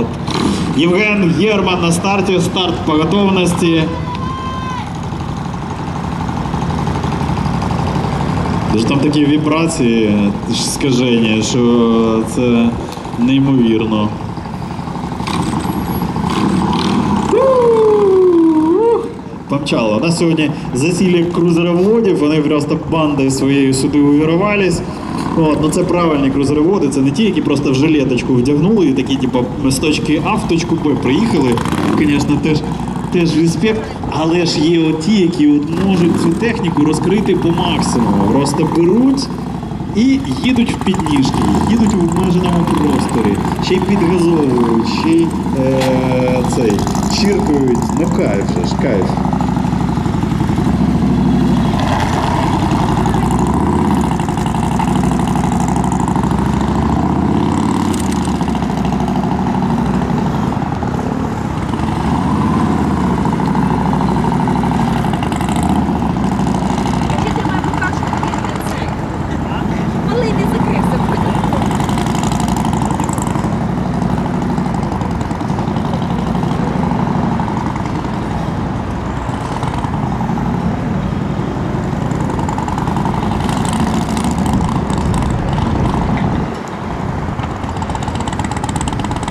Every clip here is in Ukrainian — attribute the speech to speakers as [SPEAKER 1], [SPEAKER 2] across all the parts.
[SPEAKER 1] От. Євген Єрман на старті, старт по готовності. Дуже там такі вібрації скажені, що це неймовірно. Помчало. У нас сьогодні засілля крузероводів, вони просто бандою своєю сюди увірвались. От, ну це правильні крузероводи, це не ті, які просто в жилеточку вдягнули і такі, типу, з точки А в точку Б приїхали. Звісно, теж, теж респект. Але ж є ті, які от можуть цю техніку розкрити по максимуму. Просто беруть і їдуть в підніжки, їдуть в обмеженому просторі, ще й підгазовують, ще й е, цей, чиркають. Ну кайф же ж, кайф.
[SPEAKER 2] Я думаю, поки що він не цей. Малий не закрився.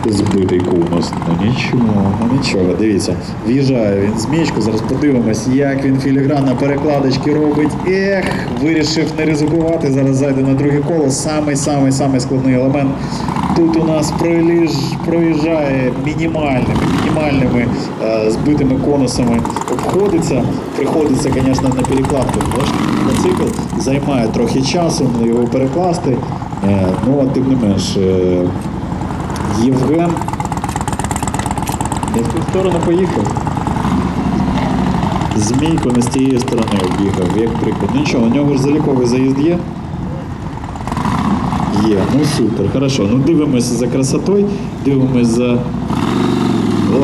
[SPEAKER 1] Збитий конус. Ну нічого, ну нічого, дивіться. В'їжджає він з мічку, зараз подивимось, як він філігранно перекладочки робить. Ех, вирішив не ризикувати. Зараз зайде на друге коло. Самий самий самий складний елемент. Тут у нас проліж, проїжджає мінімальними, мінімальними е, збитими конусами. Обходиться. Приходиться, звісно, на перекладку. Мотоцикл займає трохи часу його перекласти. Е, ну, а тим не менш. е, Євген. Не в ту сторону поїхав. Змійко не з тієї сторони об'їхав, як приклад. Ну нічого, у нього ж заліковий заїзд є. Є, ну супер, хорошо. Ну дивимося за красотою, дивимося за.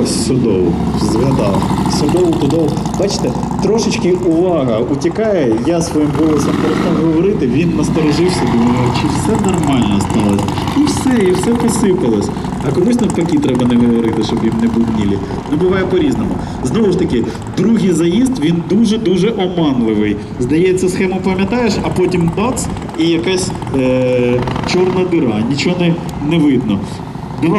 [SPEAKER 1] Ось судову. Згадав. Судову, тудову. Бачите, трошечки увага утікає. Я своїм голосом перестав говорити, він насторожився, думаю, чи все нормально сталося. І все, і все посипалось. А комусь навпаки треба не говорити, щоб їм не бубнілі. Ну буває по-різному. Знову ж таки, другий заїзд він дуже-дуже оманливий. Здається, схему пам'ятаєш, а потім бац, і якась е- чорна дира, нічого не, не видно.